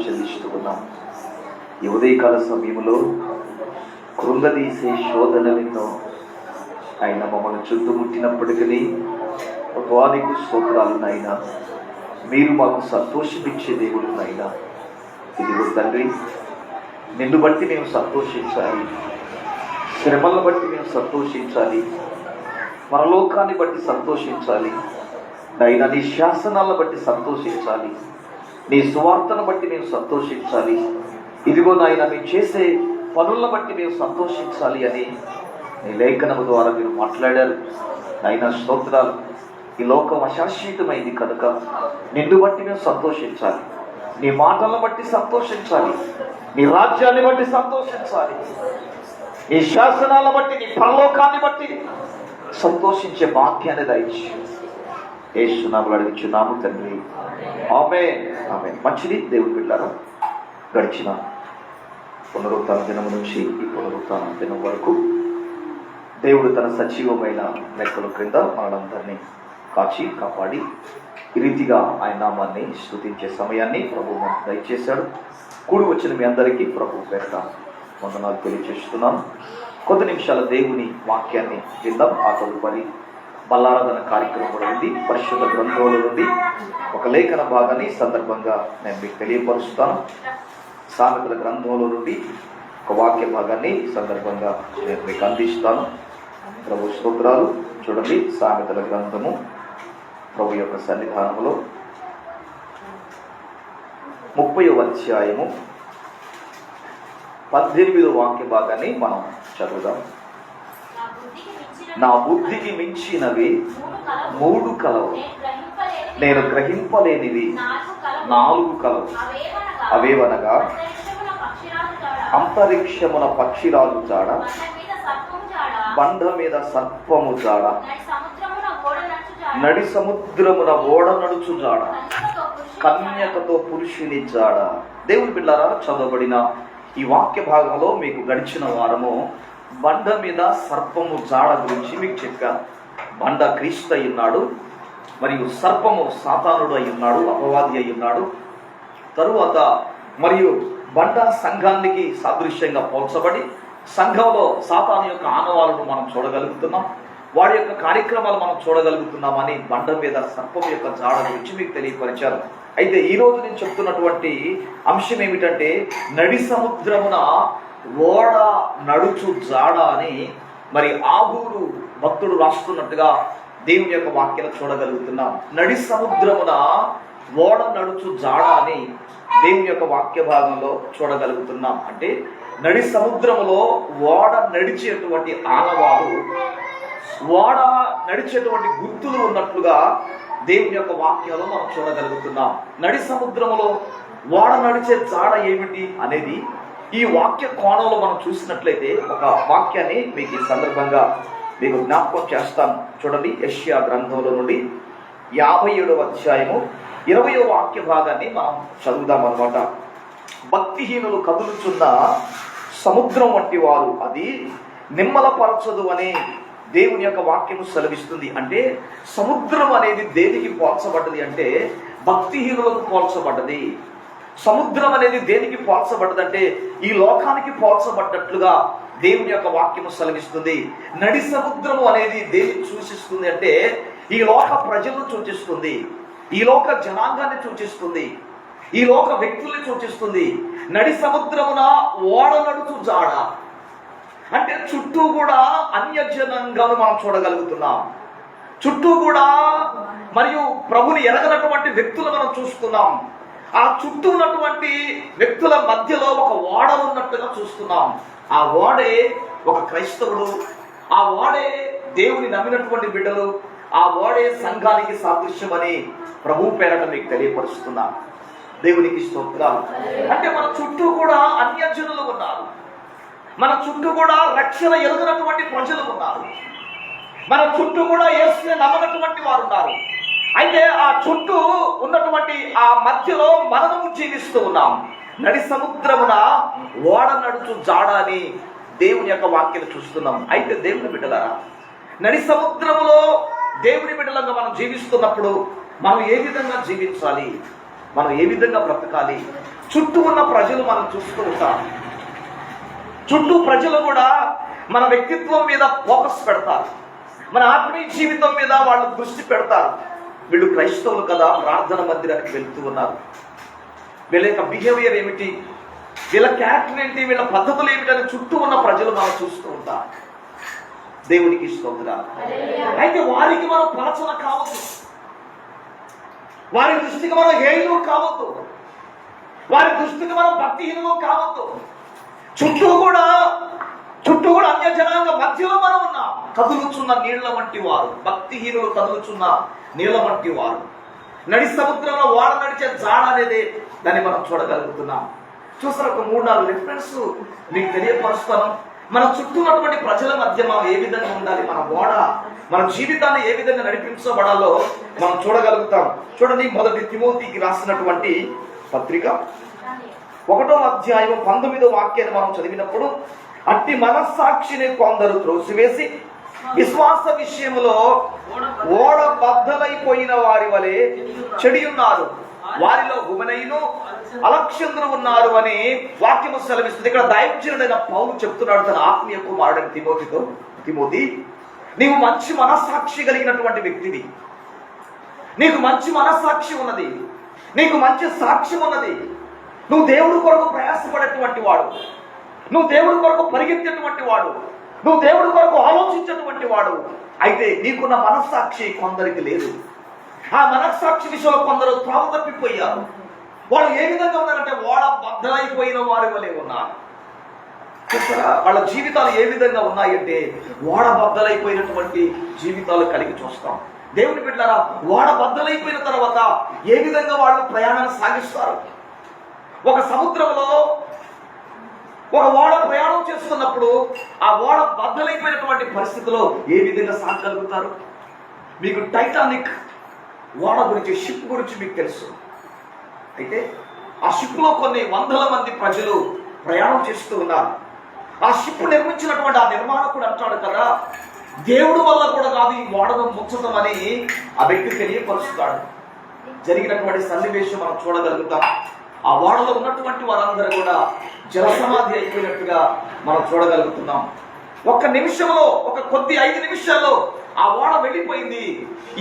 వందనాలు చెల్లిస్తూ ఉన్నాం ఈ ఉదయకాల సమయంలో కృంగదీసే శోధన నిమిత్తం ఆయన మమ్మల్ని చుట్టుముట్టినప్పటికీ వాదికు స్తోత్రాలు నాయన. మీరు మాకు సంతోషమిచ్చే దేవుడు నాయన. ఇదిగో తండ్రి నిన్ను బట్టి మేము సంతోషించాలి. శ్రమలను బట్టి మేము సంతోషించాలి. పరలోకాన్ని బట్టి సంతోషించాలి. నైనా నీ శాసనాలను బట్టి సంతోషించాలి. నీ సువార్తను బట్టి మేము సంతోషించాలి. ఇదిగో నాయన మీరు చేసే పనులను బట్టి మేము సంతోషించాలి అని నీ లేఖనము ద్వారా మీరు మాట్లాడారు. నాయన స్తోత్రాలు. ఈ లోకం అశాశ్వతమైంది కనుక నిన్ను బట్టి మేము సంతోషించాలి. నీ మాటలను బట్టి సంతోషించాలి. నీ రాజ్యాన్ని బట్టి సంతోషించాలి. నీ శాసనాల బట్టి నీ పరలోకాన్ని బట్టి సంతోషించే వాక్యాన్ని దయచేసి ఏసునామలు అడిగించున్నాము తండ్రి. ఆమె ఆమె మంచిది దేవుడు బిడ్డారా? గడిచిన పునరుత్న దినము నుంచి ఈ పునరుత్న దినం వరకు దేవుడు తన సజీవమైన లెక్కల క్రింద మనందరినీ కాచి కాపాడి ఈ రీతిగా ఆయన నామాన్ని స్థుతించే సమయాన్ని ప్రభు మనకు దయచేశాడు. కూడి వచ్చిన మీ అందరికీ ప్రభు పేట వందనాలు తెలియజేస్తున్నాను కొద్ది నిమిషాల దేవుని వాక్యాన్ని విందాం. ఆ తదుపరి బల్లారాధన కార్యక్రమం కూడా ఉంది. పరిశుద్ధ గ్రంథంలో నుండి ఒక లేఖన భాగాన్ని సందర్భంగా నేను మీకు తెలియపరుస్తాను. సామెతల గ్రంథంలో నుండి ఒక వాక్య భాగాన్ని సందర్భంగా నేను మీకు అందిస్తాను. ప్రభు స్తోత్రాలు. చూడండి సామెతల గ్రంథము ప్రభు యొక్క సన్నిధానంలో. ముప్పై అధ్యాయము పద్దెనిమిదో వాక్య భాగాన్ని మనం చదువుదాం. నా బుద్ధికి మించినవి మూడు కలవు. నేను గ్రహింపలేనివి నాలుగు కలవు. అవేవనగా? అంతరిక్షమున పక్షిరాజు జాడ, బండ మీద సర్పము జాడ, నడి సముద్రమున ఓడ నడుచు జాడ, కన్యకతో పురుషుని జాడ. దేవుని బిళ్ళారా చదవబడిన ఈ వాక్య భాగంలో మీకు గడిచిన వారము బండ మీద సర్పము జాడ గురించి మీకు చెప్పాను బండ క్రీస్తు అయి ఉన్నాడు మరియు సర్పము సాతానుడు అయి ఉన్నాడు అపవాది అయి ఉన్నాడు. తరువాత మరియు బండ సంఘానికి సాదృశ్యంగా పోల్చబడి సంఘంలో సాతాను యొక్క ఆనవాలను మనం చూడగలుగుతున్నాం. వాడి యొక్క కార్యక్రమాలు మనం చూడగలుగుతున్నామని బండ మీద సర్పం యొక్క జాడ గురించి మీకు తెలియపరిచారు. అయితే ఈ రోజు నేను చెప్తున్నటువంటి అంశం ఏమిటంటే నడి సముద్రమున ఓడ నడుచు జాడ అని మరి ఆగూరు భక్తుడు రాస్తున్నట్టుగా దేవుని యొక్క వాక్యాలు చూడగలుగుతున్నాం. నడి సముద్రమున ఓడ నడుచు జాడ అని దేవుని యొక్క వాక్య భాగంలో చూడగలుగుతున్నాం. అంటే నడి సముద్రములో ఓడ నడిచేటువంటి ఆనవాలు ఓడ నడిచేటువంటి గుర్తులు ఉన్నట్లుగా దేవుని యొక్క వాక్యాలు మనం చూడగలుగుతున్నాం. నడి సముద్రములో ఓడ నడిచే జాడ ఏమిటి అనేది ఈ వాక్య కోణంలో మనం చూసినట్లయితే ఒక వాక్యాన్ని మీకు ఈ సందర్భంగా మీకు జ్ఞాపకం చేస్తాను. చూడండి యష్యా గ్రంథంలో నుండి యాభై ఏడవ అధ్యాయము ఇరవయో వాక్య భాగాన్ని మనం చదువుదాం అనమాట భక్తిహీనులు కదులుచున్న సముద్రం వంటి వారు అది నిమ్మలపరచదు అని దేవుని యొక్క వాక్యము సెలవిస్తుంది. అంటే సముద్రం అనేది దేనికి పోల్చబడ్డది అంటే భక్తిహీనులకు పోల్చబడ్డది. సముద్రం అనేది దేనికి పోల్చబడ్డదంటే ఈ లోకానికి పోల్చబడ్డట్లుగా దేవుని యొక్క వాక్యము సెలవిస్తుంది. నడి సముద్రము అనేది దేనికి సూచిస్తుంది అంటే ఈ లోక ప్రజలను సూచిస్తుంది. ఈ లోక జనాంగాన్ని సూచిస్తుంది. ఈ లోక వ్యక్తుల్ని సూచిస్తుంది. నడి సముద్రమున ఓడ నడుచు జాడ. అంటే చుట్టూ కూడా అన్యజనంగాను మనం చూడగలుగుతున్నాం. చుట్టూ కూడా మరియు ప్రభుని ఎరగనటువంటి వ్యక్తులు మనం చూసుకున్నాం ఆ చుట్టూ ఉన్నటువంటి వ్యక్తుల మధ్యలో ఒక ఓడ ఉన్నట్టుగా చూస్తున్నాం. ఆ ఓడే ఒక క్రైస్తవుడు ఆ ఓడే దేవుని నమ్మినటువంటి బిడ్డలు ఆ ఓడే సంఘానికి సాదృశ్యమని ప్రభు పేరట మీకు తెలియపరుస్తున్నా. దేవునికి స్తోత్రాలు. అంటే మన చుట్టూ కూడా అన్యజనులు ఉన్నారు. మన చుట్టూ కూడా రక్షణ ఎరుగనటువంటి ప్రజలు ఉన్నారు. మన చుట్టూ కూడా ఏసుని నమ్మనటువంటి వారు ఉన్నారు. అయితే ఆ చుట్టూ ఉన్నటువంటి ఆ మధ్యలో మనము జీవిస్తూ ఉన్నాం. నడి సముద్రమున ఓడ నడుచు జాడ అని దేవుని యొక్క వాక్యం చూస్తున్నాం. అయితే దేవుని బిడ్డలారా నడి సముద్రములో దేవుని బిడ్డలంగా మనం జీవిస్తున్నప్పుడు మనం ఏ విధంగా జీవించాలి? మనం ఏ విధంగా బ్రతకాలి? చుట్టూ ఉన్న ప్రజలు మనం చూస్తూ ఉంటాం. చుట్టూ ప్రజలు కూడా మన వ్యక్తిత్వం మీద ఫోకస్ పెడతారు. మన ఆత్మీయ జీవితం మీద వాళ్ళు దృష్టి పెడతారు. వీళ్ళు క్రైస్తవులు కదా ప్రార్థన మందిరానికి వెళ్తూ ఉన్నారు. వీళ్ళ యొక్క బిహేవియర్ ఏమిటి? వీళ్ళ క్యారెక్టర్ ఏంటి? వీళ్ళ పద్ధతులు ఏమిటని చుట్టూ ఉన్న ప్రజలు మనం చూస్తూ ఉంటారు దేవునికి స్తోత్రాలు. అయితే వారికి మనం పలచన కావద్దు. వారి దృష్టికి మనం హేయులు కావద్దు. వారి దృష్టికి మనం భక్తిహీనము కావద్దు. చుట్టూ కూడా చుట్టూ కూడా అన్య జనాంగ మధ్యలో మనం ఉన్నాం. కదులుచున్న నీళ్ళ వంటి వారు భక్తిహీనులు కదులుచున్న నీళ్ళ వంటి వారు. నడి సముద్రంలో వాడ నడిచే జాడ అనేది దాన్ని మనం చూడగలుగుతున్నాం. చూసిన ఒక మూడు నాలుగు రిఫరెన్స్ మీకు తెలియపరుస్తాను. మన చుట్టూ ఉన్నటువంటి ప్రజల మధ్య మనం ఏ విధంగా ఉండాలి మన ఓడ మన జీవితాన్ని ఏ విధంగా నడిపించబడాలో మనం చూడగలుగుతాం. చూడండి మొదటి తిమోతికి రాసినటువంటి పత్రిక. ఒకటో అధ్యాయం పంతొమ్మిదో వాక్యాన్ని మనం చదివినప్పుడు అట్టి మనస్సాక్షిని కొందరు త్రోసివేసి విశ్వాస విషయంలో ఓడ బద్దలైపోయిన వారి వలె చెడి ఉన్నారు వారిలో గుమనైను అలక్ష్యంద్రు ఉన్నారు అని వాక్యము సెలవిస్తుంది. ఇక్కడ దైవజనుడైన పౌలు చెప్తున్నాడు తన ఆత్మీయ కుమారుడైన తిమోతితో. తిమోతి నీవు మంచి మనస్సాక్షి కలిగినటువంటి వ్యక్తివి. నీకు మంచి మనస్సాక్షి ఉన్నది. నీకు మంచి సాక్ష్యం ఉన్నది. నువ్వు దేవుడి కొరకు ప్రయాసపడేటువంటి వాడు. నువ్వు దేవుడి కొరకు పరిగెత్తేటువంటి వాడు. నువ్వు దేవుడి కొరకు ఆలోచించేటువంటి వాడు. అయితే నీకున్న మనస్సాక్షి కొందరికి లేదు. ఆ మనస్సాక్షి విషయంలో కొందరు త్రోవ తప్పిపోయారు. వాళ్ళు ఏ విధంగా ఉన్నారంటే వాడ బద్దలైపోయిన వారి వలె ఉన్నారు. వాళ్ళ జీవితాలు ఏ విధంగా ఉన్నాయంటే ఓడ బద్దలైపోయినటువంటి జీవితాలు కలిగి చూస్తాం. దేవుని బిడ్డారా ఓడ బద్దలైపోయిన తర్వాత ఏ విధంగా వాళ్ళు ప్రయాణాన్ని సాగిస్తారు? ఒక సముద్రంలో ఒక ఓడ ప్రయాణం చేస్తున్నప్పుడు ఆ ఓడ బద్దలైపోయినటువంటి పరిస్థితిలో ఏ విధంగా సాగలుగుతారు? మీకు టైటానిక్ ఓడ గురించి షిప్ గురించి మీకు తెలుసు. అయితే ఆ షిప్లో కొన్ని వందల మంది ప్రజలు ప్రయాణం చేస్తూ ఉన్నారు. ఆ షిప్ నిర్మించినటువంటి ఆ నిర్మాణకుడు అంటాడు కదా దేవుడు వల్ల కూడా కాదు ఈ ఓడను ముచ్చటం అని ఆ వ్యక్తి తెలియపరుస్తాడు. జరిగినటువంటి సన్నివేశం మనం చూడగలుగుతాం. ఆ ఓడలో ఉన్నటువంటి వారందరూ కూడా జలసమాధి అయిపోయినట్టుగా మనం చూడగలుగుతున్నాం. ఒక్క నిమిషంలో ఒక కొద్ది ఐదు నిమిషాల్లో ఆ ఓడ వెళ్ళిపోయింది.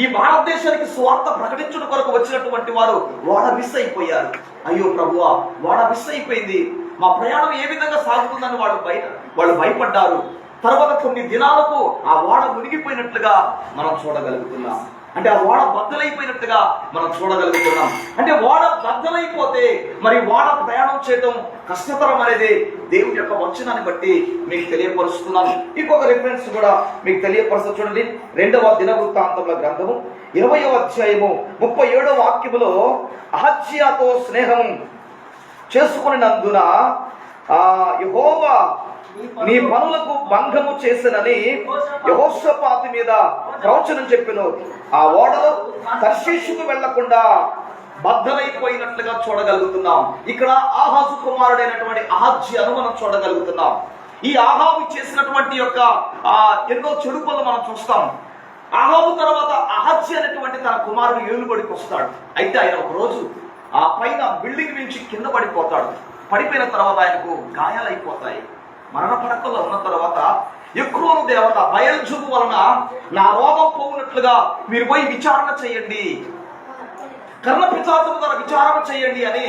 ఈ భారతదేశానికి స్వార్థ ప్రకటించడం కొరకు వచ్చినటువంటి వారు ఓడ మిస్ అయిపోయారు. అయ్యో ప్రభువా ఓడ మిస్ అయిపోయింది. మా ప్రయాణం ఏ విధంగా సాగుతుందని వాళ్ళు భయ వాళ్ళు భయపడ్డారు. తర్వాత కొన్ని దినాలకు ఆ ఓడ మునిగిపోయినట్లుగా మనం చూడగలుగుతున్నాం. అంటే ఆ ఓడ బద్దలైపోయినట్టుగా మనం చూడగలుగుతున్నాం. అంటే ఓడ బద్దలైపోతే మరి ఓడ ప్రయాణం చేయడం కష్టతరం అనేది దేవుని యొక్క వచనాన్ని బట్టి మీకు తెలియపరుస్తున్నాను ఇంకొక రిఫరెన్స్ కూడా మీకు తెలియపరుస్తూ చూడండి. రెండవ దినవృత్తాంతముల గ్రంథము ఇరవయవ అధ్యాయము ముప్పై ఏడవ వాక్యములో అహజ్యాతో స్నేహం చేసుకుని నందున యహోవా నీ పనులకు భంగము చేసినని యహోస్వపాతి మీద ప్రవచనం చెప్పిన. ఆ ఓడలో తర్శీషుకు వెళ్ళకుండా బద్దలైపోయినట్లుగా చూడగలుగుతున్నాం. ఇక్కడ ఆహాజు కుమారుడైనటువంటి ఆహాజ్యాను మనం చూడగలుగుతున్నాం. ఈ ఆహాబు చేసినటువంటి యొక్క ఆ ఎన్నో చెడు పనులు మనం చూస్తాం. ఆహాబు తర్వాత అహజ్య అనేటువంటి తన కుమారుడు ఏలుబడికి వస్తాడు. అయితే ఆయన ఒక రోజు ఆ పైన బిల్డింగ్ నుంచి కింద పడిపోతాడు. పడిపోయిన తర్వాత ఆయనకు గాయాలైపోతాయి. మరణ పడకల్లో ఉన్న తర్వాత ఎక్రోను దేవత బయల్జుబు వలన నా రోగం పోవునట్లుగా మీరు పోయి విచారణ చేయండి. కర్ణ పిచాచము ద్వారా విచారణ చేయండి అని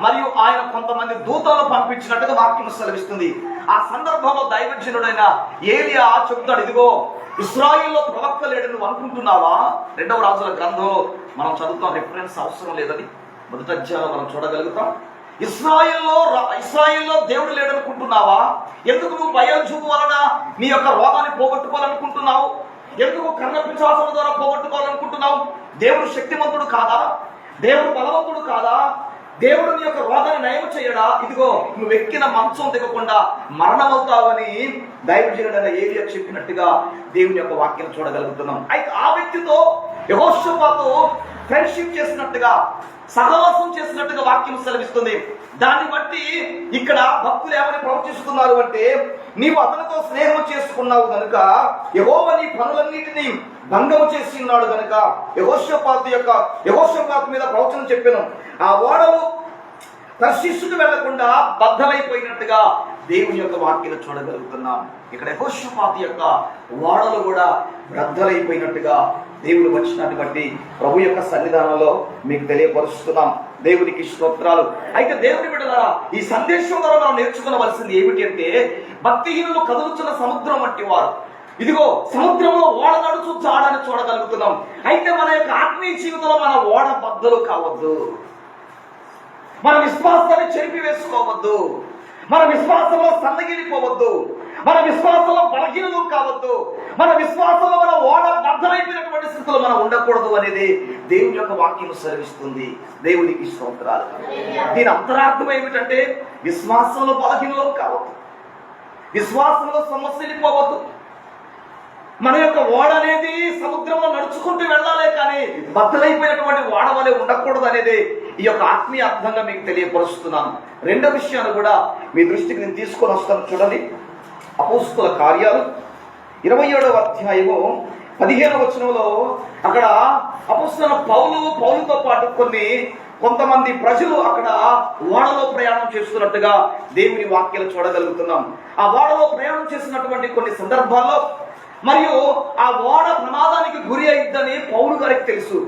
మరియు ఆయన కొంతమంది దూతలను పంపించినట్టుగా వాక్యం సెలవిస్తుంది. ఆ సందర్భంలో దైవజనుడైన ఏలియా చెబుతాడు ఇదిగో ఇస్రాయిల్లో ప్రవక్త లేడు నువ్వు అనుకుంటున్నావా? రెండవ రాజుల గ్రంథంలో మనం చదువుతాం రిఫరెన్స్ అవసరం లేదని. మొదటి అధ్యాయంలో మనం చూడగలుగుతాం. ఇస్రాయిల్లో రా- ఇస్రాయిల్లో దేవుడు లేడనుకుంటున్నావా? ఎందుకు నువ్వు భయం చూపు వలన నీ యొక్క రోగాన్ని పోగొట్టుకోవాలనుకుంటున్నావు? ఎందుకు కర్ణ పిశాచముల ద్వారా పోగొట్టుకోవాలనుకుంటున్నావు? దేవుడు శక్తిమంతుడు కాదా? దేవుడు బలవంతుడు కాదా? దేవుడు నీ యొక్క రోగాన్ని నయం చేయడా? ఇదిగో నువ్వు ఎక్కిన మంచం దిగకుండా మరణమవుతావని దైవజనుడైన ఏరియా చెప్పినట్టుగా దేవుని యొక్క వాక్యం చూడగలుగుతున్నాం. అయితే ఆ వ్యక్తితో యహోషపాతో ఫ్రెండ్షిప్ చేసినట్టుగా సహవాసం చేసినట్టుగా వాక్యం సెలవిస్తుంది. దాన్ని బట్టి ఇక్కడ భక్తులు ఏమని ప్రవచిస్తున్నారు అంటే నీవు అతనితో స్నేహం చేసుకున్నావు గనుక యహోవ నీ పనులన్నిటినీ భంగము చేసి ఉన్నాడు గనుక యహోషపాతు యొక్క యహోషపాతు మీద ప్రవచనం చెప్పాను. ఆ ఓడలు తర్శిస్సుకు వెళ్ళకుండా బద్దలైపోయినట్టుగా దేవుని యొక్క వాక్యం చూడగలుగుతున్నాం. ఇక్కడ యహోషపాతి యొక్క ఓడలు కూడా బద్దలైపోయినట్టుగా దేవుడు వచ్చినాన్ని బట్టి ప్రభు యొక్క సన్నిధానంలో మీకు తెలియపరుస్తున్నాం. దేవునికి స్తోత్రాలు. అయితే దేవుని బిడ్డలారా ఈ సందేశం ద్వారా మనం నేర్చుకోవలసింది ఏమిటి అంటే భక్తిహీనులు కదులుతున్న సముద్రం వంటి వారు. ఇదిగో సముద్రంలో ఓడ నడుచు జాడని చూడగలుగుతున్నాం. అయితే మన యొక్క ఆత్మీయ జీవితంలో మన ఓడ బద్దలు కావద్దు. మన విశ్వాసాన్ని చెరిపి వేసుకోవద్దు మన విశ్వాసంలో సన్నగిలిపోవద్దు మన విశ్వాసంలో బలహీనలు కావద్దు. మన విశ్వాసంలో మన ఓడ అర్థమైపోయినటువంటి స్థితిలో మనం ఉండకూడదు అనేది దేవుని యొక్క వాక్యం సెలవిస్తుంది. దేవునికి స్తోత్రాలు. దీని అంతరార్థం ఏమిటంటే విశ్వాసంలో బలహీనలు కావద్దు. విశ్వాసంలో సమస్యలు పోవద్దు మన యొక్క ఓడ అనేది సముద్రంలో నడుచుకుంటూ వెళ్ళాలి కానీ బద్దలైపోయినటువంటి ఓడ వలె ఉండకూడదు అనేది ఈ యొక్క ఆత్మీయ అర్థంగా మీకు తెలియపరుస్తున్నాను. రెండో విషయాన్ని కూడా మీ దృష్టికి నేను తీసుకొని వస్తాను. చూడండి. అపోస్తుల కార్యాలు. ఇరవై ఏడవ అధ్యాయము పదిహేను వచనంలో అక్కడ అపోస్తుల పౌలు పౌలుతో పాటు కొన్ని కొంతమంది ప్రజలు అక్కడ వాడలో ప్రయాణం చేస్తున్నట్టుగా దేవుని వాక్యాలు చూడగలుగుతున్నాం. ఆ వాడలో ప్రయాణం చేసినటువంటి కొన్ని సందర్భాల్లో మరియు ఆ ఓడ ప్రమాదానికి గురి అయిద్దని పౌరు గారికి తెలుసు.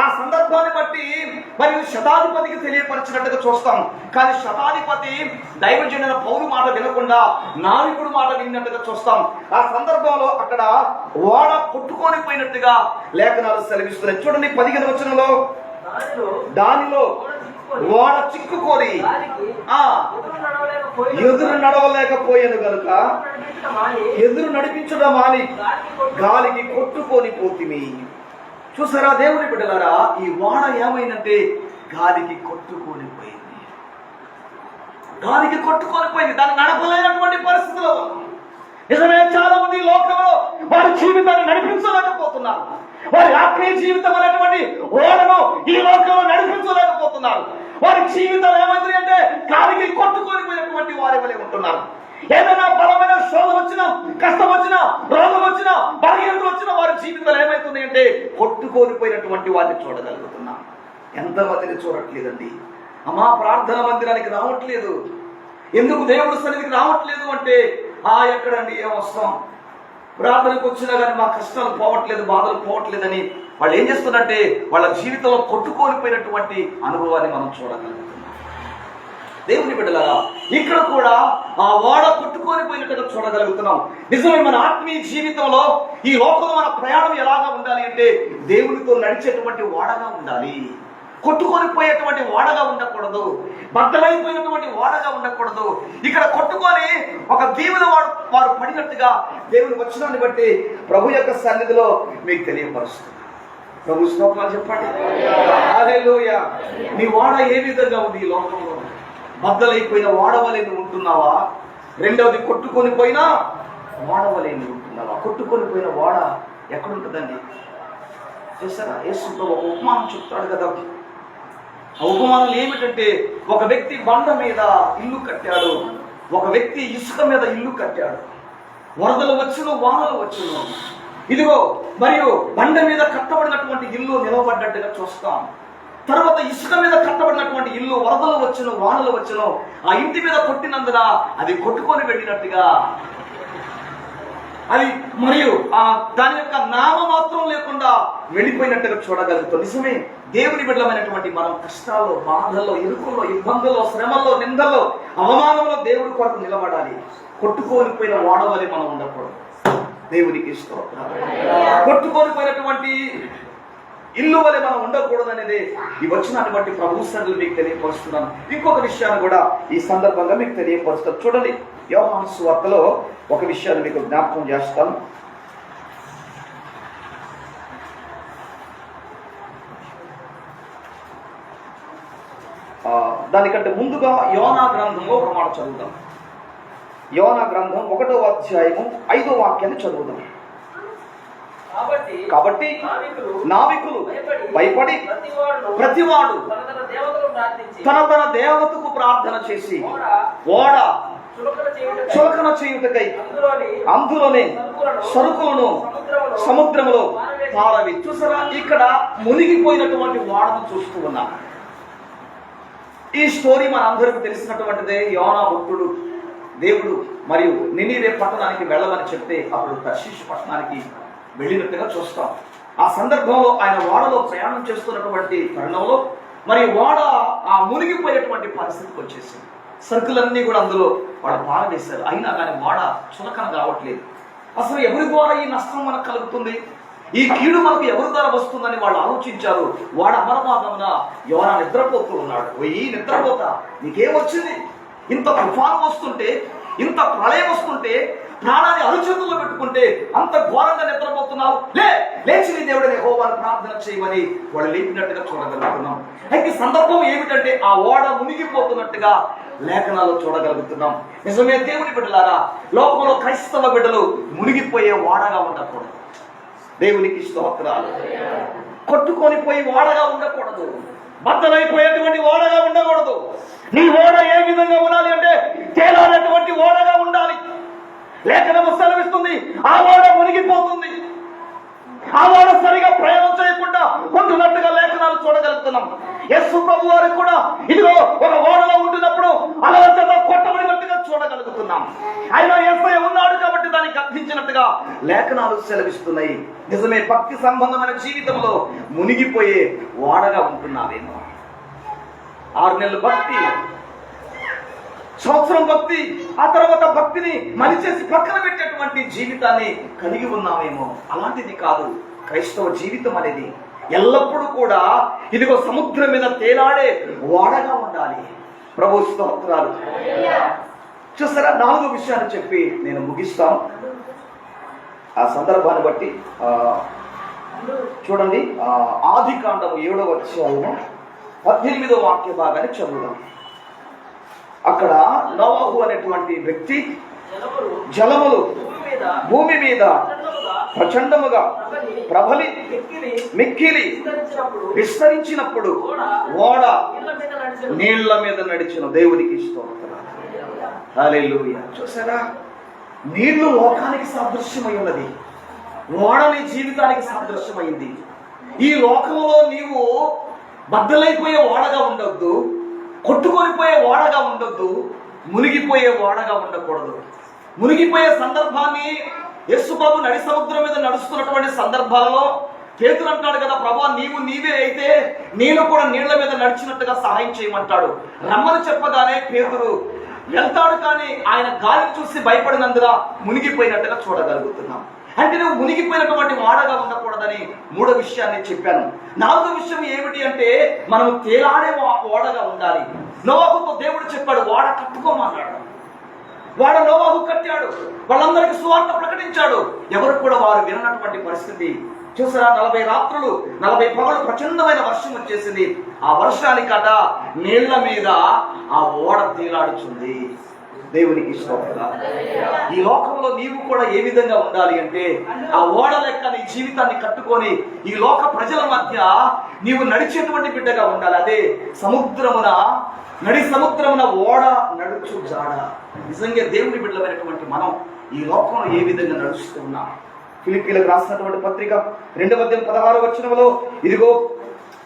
ఆ సందర్భాన్ని బట్టి మరియు శతాధిపతికి తెలియపరిచినట్టుగా చూస్తాం. కానీ శతాధిపతి దైవజనుల పౌరు మాట వినకుండా నావికుడు మాట విన్నట్టుగా చూస్తాం. ఆ సందర్భంలో అక్కడ ఓడ కొట్టుకొని పోయినట్టుగా లేఖనాలు సెలవిస్తున్నాయి. చూడండి పదిహేను వచనంలో. దానిలో ఓడ చిక్కుకొని ఎదురు నడవలేకపోయి ఎదురు నడవలేకపోయాను మాని. ఎదురు నడిపించడం కొట్టు- గాలికి కొట్టుకొని పోతిమి. చూసారా దేవుని బిడ్డలారా ఈ వాడ ఏమైందంటే గాలికి కొట్టుకొని పోయింది గాలికి కొట్టుకొని పోయింది దాన్ని నడపలేనటువంటి పరిస్థితిలో నిజమే చాలా మంది లోకంలో వారి జీవితాన్ని నడిపించలేకపోతున్నారు. వారి ఆత్మీయ జీవితం అనేటువంటి ఓడను ఈ లోకంలో నడిపించలేకపోతున్నారు. వారి జీవితం ఏమైంది అంటే గాలికి కొట్టుకొని పోయినటువంటి వారి వలె ఉంటున్నారు. ఏదైనా బలమైన శోధన వచ్చినా కష్టం వచ్చినా రోగం వచ్చినా బలహీనత వచ్చినా వారి జీవితాలు ఏమవుతున్నాయి అంటే కొట్టుకోలిపోయినటువంటి వారిని చూడగలుగుతున్నాం. ఎంతమందిని చూడట్లేదండి. అమ్మా ప్రార్థన మందిరానికి రావట్లేదు. ఎందుకు దేవుడు సన్నిధికి రావట్లేదు అంటే ఆ ఎక్కడండి ఏం వస్తాం? ప్రార్థనకు వచ్చినా కానీ మా కష్టాలు పోవట్లేదు బాధలు పోవట్లేదని వాళ్ళు ఏం చేస్తున్నారంటే వాళ్ళ జీవితంలో కొట్టుకోలిపోయినటువంటి అనుభవాన్ని మనం చూడగలుగుతాం దేవుని బిడ్డలారా ఇక్కడ కూడా ఆ ఓడ కొట్టుకొని పోయినట్టుగా చూడగలుగుతున్నాం. నిజమే మన ఆత్మీయ జీవితంలో ఈ లోకంలో మన ప్రయాణం ఎలాగా ఉండాలి అంటే దేవునితో నడిచేటువంటి ఓడగా ఉండాలి. కొట్టుకొని పోయేటువంటి ఓడగా ఉండకూడదు. బద్దలైపోయినటువంటి ఓడగా ఉండకూడదు. ఇక్కడ కొట్టుకొని ఒక దీవుని వాడు వారు పడినట్టుగా దేవుని వచ్చినాన్ని బట్టి ప్రభు యొక్క సన్నిధిలో మీకు తెలియపరుస్తుంది ప్రభు స్తోత్రాలు చెప్పండి. హల్లెలూయా. నీ ఓడ ఏ విధంగా ఉంది ఈ లోకంలో? బద్దలైపోయిన వాడవలేని ఉంటున్నావా? రెండవది కొట్టుకొని పోయినా వాడవలేని ఉంటున్నావా? కొట్టుకొని పోయిన వాడ ఎక్కడుంటుందండి? చూసారా? చేస్తారా యేసుతో ఒక ఉపమానం చెప్తాడు కదా. ఆ ఉపమానం ఏమిటంటే ఒక వ్యక్తి బండ మీద ఇల్లు కట్టాడు. ఒక వ్యక్తి ఇసుక మీద ఇల్లు కట్టాడు. వరదలు వచ్చును వానలు వచ్చును. ఇదిగో మరియు బండ మీద కట్టబడినటువంటి ఇల్లు నిలవబడ్డట్టుగా చూస్తాం. తర్వాత ఇసుక మీద కట్టబడినటువంటి ఇల్లు వరదలు వచ్చిన వానలు వచ్చిన ఆ ఇంటి మీద కొట్టినందున అది కొట్టుకొని వెళ్ళినట్టుగా. అది మరియు ఆ దాని యొక్క నామ మాత్రం లేకుండా వెళ్ళిపోయినట్టుగా చూడగలుగుతాం. నిజమే దేవుని బిడ్డమైనటువంటి మనం కష్టాల్లో బాధల్లో ఇరుకుల్లో ఇబ్బందుల్లో శ్రమల్లో నిందల్లో అవమానంలో దేవుడి కొరకు నిలబడాలి. కొట్టుకోనిపోయిన వాడవలే మనం ఉండకూడదు. దేవునికి ఇష్టం కొట్టుకొని పోయినటువంటి ఇల్లు వలె మనం ఉండకూడదు ఈ వచ్చినాన్ని బట్టి ప్రభు సన్నిధిలో మీకు తెలియపరుస్తున్నాను. ఇంకొక విషయాన్ని కూడా ఈ సందర్భంగా మీకు తెలియపరుస్తాను. చూడండి యోహాను వార్తలో ఒక విషయాన్ని మీకు జ్ఞాపకం చేస్తాను. దానికంటే ముందుగా యోనా గ్రంథంలో ఒక మాట చదువుదాం. యోనా గ్రంథం ఒకటో అధ్యాయము ఐదో వాక్యాన్ని చదువుదాం. కాబట్టి నావికులు భయపడి ప్రతివాడు తన తన దేవతకు ప్రార్థన చేసి ఓడ చులకన చేయుటకై అందులోని సరుకులను సముద్రములో పారవి చూసారా? ఇక్కడ మునిగిపోయినటువంటి ఓడను చూస్తూ ఉన్నాం. ఈ స్టోరీ మన అందరికీ తెలిసినటువంటిదే యోనా భక్తుడు దేవుడు మరియు నినీరే పట్టణానికి వెళ్ళమని చెప్తే అప్పుడు తర్షీష్ పట్టణానికి వెళ్ళినట్టుగా చూస్తాం. ఆ సందర్భంలో ఆయన వాడలో ప్రయాణం చేస్తున్నటువంటి తరుణంలో మరి వాడ ఆ మునిగిపోయేటువంటి పరిస్థితికి వచ్చేసింది. సరుకులన్నీ కూడా అందులో వాళ్ళు పారవేశారు. అయినా కానీ వాడ చులకన కావట్లేదు అసలు ఎవరి ద్వారా ఈ నష్టం మనకు కలుగుతుంది? ఈ కీడు మనకు ఎవరి ద్వారా వస్తుందని వాళ్ళు ఆలోచించారు. వాడు అమరమాగమున యోనా నిద్రపోతూ ఉన్నాడు. పోయి నిద్రపోతా? నీకేం వచ్చింది? ఇంత తుఫాను వస్తుంటే ఇంత ప్రళయం వస్తుంటే ప్రాణాన్ని అరుచేతుల్లో పెట్టుకుంటే అంత ఘోరంగా నిద్రపోతున్నావు లే లేచి నీ దేవుడిని హోవాన్ని ప్రార్థన చేయమని వాళ్ళు లేపినట్టుగా చూడగలుగుతున్నాం. అయితే సందర్భం ఏమిటంటే ఆ ఓడ మునిగిపోతున్నట్టుగా లేఖనాలు చూడగలుగుతున్నాం. నిజమే దేవుని బిడ్డలారా లోకంలో క్రైస్తవ బిడ్డలు మునిగిపోయే ఓడగా ఉండకూడదు. దేవునికి స్తోత్రాలు. కొట్టుకొని పోయి ఓడగా ఉండకూడదు. బద్దలైపోయేటువంటి ఓడగా ఉండకూడదు. నీ ఓడ ఏ విధంగా ఉండాలి అంటే తేలాలటువంటి ఓడగా ఉండాలి. లేఖనము సెలవిస్తుంది. ఆ ఓడ మునిగిపోతుంది. ఆ ఓడ సరిగా ప్రయాణం చేయకుండా ఉంటున్నట్టుగా లేఖనాలు చూడగలుగుతున్నాం. యస్సు ప్రభు వారు కూడా ఇదిగో ఒక ఓడలో ఉంటున్నప్పుడు అలవచ్చగా కొట్టబడినట్టుగా చూడగలుగుతున్నాం. ఆయన ఎస్ఐ ఉన్నాడు కాబట్టి దానికి అర్థించినట్టుగా లేఖనాలు సెలవిస్తున్నాయి. నిజమే భక్తి సంబంధమైన జీవితంలో మునిగిపోయే ఓడగా ఉంటున్నావేమో. ఆరు నెలలు భక్తి సంవత్సరం భక్తి ఆ తర్వాత భక్తిని మలిచేసి పక్కన పెట్టేటువంటి జీవితాన్ని కలిగి ఉన్నామేమో. అలాంటిది కాదు. క్రైస్తవ జీవితం అనేది ఎల్లప్పుడూ కూడా ఇదిగో సముద్రం మీద తేలాడే వాడగా ఉండాలి. ప్రభు స్తోత్రాలు. చూసారా? నాలుగు విషయాలు చెప్పి నేను ముగిస్తాను. ఆ సందర్భాన్ని బట్టి చూడండి ఆది కాండము ఏడవ అధ్యాయము పద్దెనిమిదవ వాక్య భాగాన్ని చదువుదాం. అక్కడ నోవాహు అనేటువంటి వ్యక్తి జలములు భూమి మీద ప్రచండముగా ప్రబలి మిక్కిలి విస్తరించినప్పుడు ఓడ నీళ్ళ మీద నడిచిన. నీళ్ళ మీద నడిచిన. దేవునికి హల్లెలూయా. చూసారా? నీళ్ళు లోకానికి సాదృశ్యమై ఉన్నది. ఓడ నీ జీవితానికి సాదృశ్యమైంది. ఈ లోకంలో నీవు బద్దలైపోయే ఓడగా ఉండొద్దు. కొట్టుకొనిపోయే ఓడగా ఉండొద్దు మునిగిపోయే ఓడగా ఉండకూడదు. మునిగిపోయే సందర్భాన్ని యేసుప్రభు నడి సముద్రం మీద నడుస్తున్నటువంటి సందర్భాలలో పేతురు అంటాడు కదా ప్రభా నీవు నీవే అయితే నేను కూడా నీళ్ళ మీద నడిచినట్టుగా సహాయం చేయమంటాడు. రమ్మని చెప్పగానే పేతురు వెళ్తాడు కానీ ఆయన గాలిని చూసి భయపడినందున మునిగిపోయినట్టుగా చూడగలుగుతున్నాం. అంటే నువ్వు మునిగిపోయినటువంటి వాడగా ఉండకూడదని మూడో విషయాన్ని చెప్పాను. నాలుగో విషయం ఏమిటి అంటే మనం తేలాడే ఓడగా ఉండాలి. నోవాహుతో దేవుడు చెప్పాడు వాడ కట్టుకోమన్నాడు. వాడు నోవాహు కట్టాడు. వాళ్ళందరికీ సువార్త ప్రకటించాడు. ఎవరు కూడా వారు విననటువంటి పరిస్థితి. చూసారా నలభై రాత్రులు నలభై పగలు ప్రచండమైన వర్షం వచ్చేసింది. ఆ వర్షానికట నీళ్ళ మీద ఆ ఓడ తీలాడుచుంది. దేవునికి స్తోత్రం ఈ లోకంలో నీవు కూడా ఏ విధంగా ఉండాలి అంటే ఆ ఓడ లెక్క నీ జీవితాన్ని కట్టుకొని ఈ లోక ప్రజల మధ్య నీవు నడిచేటువంటి బిడ్డగా ఉండాలి. అదే సముద్రమున నడి సముద్రమున ఓడ నడుచు జాడ. నిజంగా దేవుని బిడ్డలమైనటువంటి మనం ఈ లోకంలో ఏ విధంగా నడుస్తూ ఉన్నాం. ఫిలిపీలకు రాసినటువంటి పత్రిక రెండవ అధ్యాయం పదహారు వచనములో ఇదిగో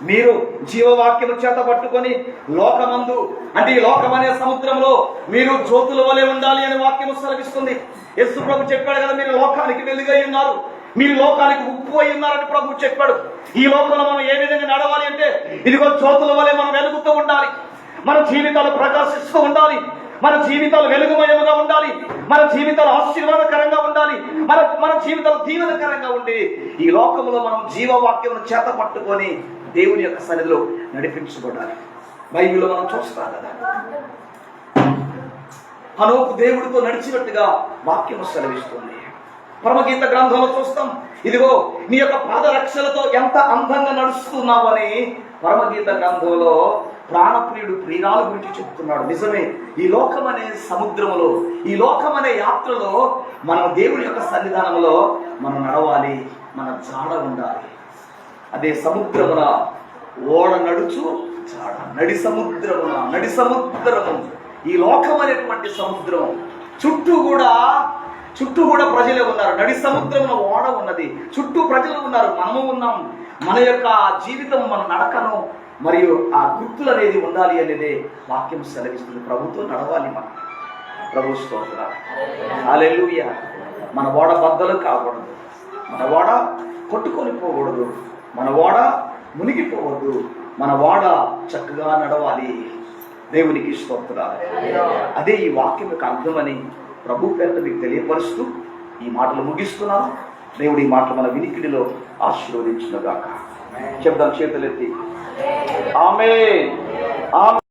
మీరు జీవవాక్యము చేత పట్టుకొని లోకమందు అంటే ఈ లోకం అనే సముద్రంలో మీరు జ్యోతుల వలె ఉండాలి అని వాక్యము సెలవిస్తుంది. యేసు ప్రభు చెప్పాడు కదా మీరు లోకానికి వెలుగై ఉన్నారు. మీరు లోకానికి ఉప్పు అయి ఉన్నారని ప్రభు చెప్పాడు. ఈ లోకంలో మనం ఏ విధంగా నడవాలి అంటే ఇదిగో జ్యోతుల వలె మనం వెలుగుతూ ఉండాలి. మన జీవితాలు ప్రకాశిస్తూ ఉండాలి. మన జీవితాలు వెలుగుమయముగా ఉండాలి. మన జీవితాలు ఆశీర్వాదకరంగా ఉండాలి. మన మన జీవితాలు దీవెనకరంగా ఉండి ఈ లోకంలో మనం జీవవాక్యం చేత పట్టుకొని దేవుని యొక్క సన్నిధిలో నడిపించబడాలి బైబిల్లో మనం చూస్తాం కదా. హనోకు దేవుడితో నడిచినట్టుగా వాక్యము సెలవిస్తుంది. పరమగీత గ్రంథంలో చూస్తాం ఇదిగో నీ యొక్క పాదరక్షలతో ఎంత అందంగా నడుస్తున్నావని పరమగీత గ్రంథంలో ప్రాణప్రియుడు ప్రియాల గురించి చెప్తున్నాడు. నిజమే ఈ లోకం అనే సముద్రములో ఈ లోకం అనే యాత్రలో మనం దేవుడి యొక్క సన్నిధానంలో మనం నడవాలి మన జాడ ఉండాలి. అదే సముద్రమున ఓడ నడుచు చాడ నడి సముద్రమున నడి సముద్రము. ఈ లోకం అనేటువంటి సముద్రం. చుట్టూ కూడా చుట్టూ కూడా ప్రజలే ఉన్నారు. నడి సముద్రమున ఓడ ఉన్నది. చుట్టూ ప్రజలు ఉన్నారు. మనము ఉన్నాం. మన యొక్క జీవితం మన నడకను మరియు ఆ గుర్తులు అనేది ఉండాలి అనేది వాక్యం సెలవిస్తుంది. ప్రభుత్వం నడవాలి మనం. ప్రభు స్తోత్ర మన ఓడ బద్దలు కాకూడదు. మన ఓడ కొట్టుకొని పోకూడదు. మన ఓడ మునిగిపోవద్దు. మన ఓడ చక్కగా నడవాలి. దేవునికి స్తోత్రాలు. అదే ఈ వాక్యం యొక్క అర్థమని ప్రభు పేరు మీకు తెలియపరుస్తూ ఈ మాటలు ముగిస్తున్నాను. దేవుడి ఈ మాటలు మన వినికిడిలో ఆశీర్వదించునుగాక. చెప్దాం చేతులెత్తి. ఆమె ఆమె